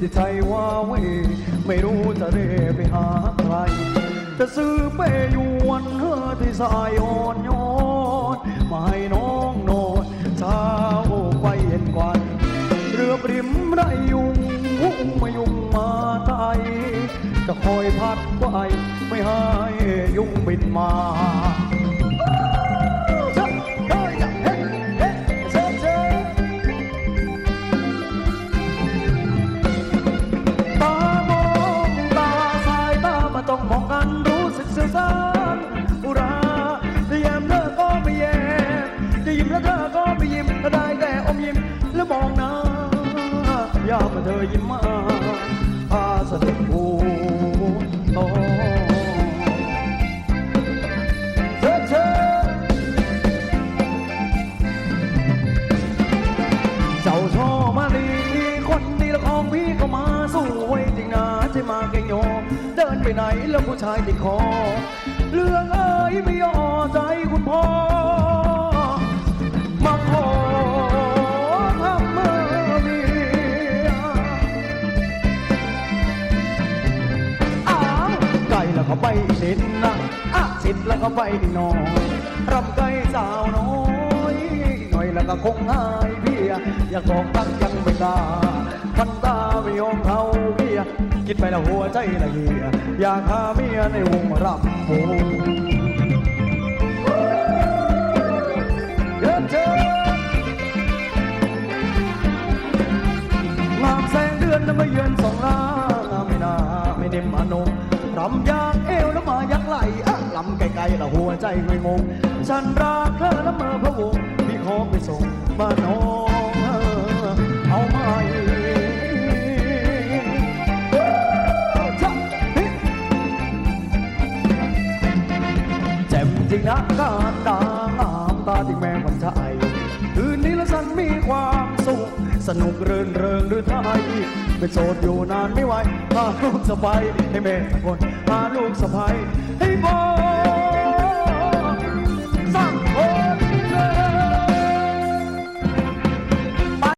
ที่ใจว่าเวไม่รู้จะเร่ไปหาใครจะซื้อเปยวนเธอที่สายอ่อนโยนมาให้น้องนอนเช้าไปเย็นกวันเรือปริมไรยุงหุ้มมายุงมาไทยจะคอยพัดไปไม่ให้ยุงบินมา มองหน้ายามเธอยิ้มมาพาสะดุดหูโตเชิญเชิญเจ้าช่อมาลีคนดีละของพี่ก็มาสู้ไว้จริงนะใช่มาเก่งโยเดินไปไหนแล้วผู้ชายติดคอเรื่องเอ้ยไม่ยอใจคุณพ่อ ก็ไปสินนะอะสินแล้วก็ไปนิดหน่อยรำไก่สาวน้อยหน่อยแล้วก็คงหายเพียอยากบอกรักยังไม่กล้าพันตาไม่ยอมเขาเพียคิดไปแล้วหัวใจละเหียอยากหาเมียในวงรำวงเดินเชิญงามแสงเดือนแล้วมาเยือนสองล้างไม่นาไม่เด็มอนุ รำยางเอวแล้วมายักไหลอะลำไกลๆและหัวใจไม่งงฉันรักเธอแล้วเมื่อพะวงพี่ขอไปส่งบ้านน้องเอาไหมจ๊ะเจ่มจริงนะการดางามตาจริงแม่ สนุกเรินเริงหรือไทยเป็นโสดอยู่นานไม่ไหวพาลูกสะใภ้ให้แม่สักคนพาลูกสะใภ้ให้บอ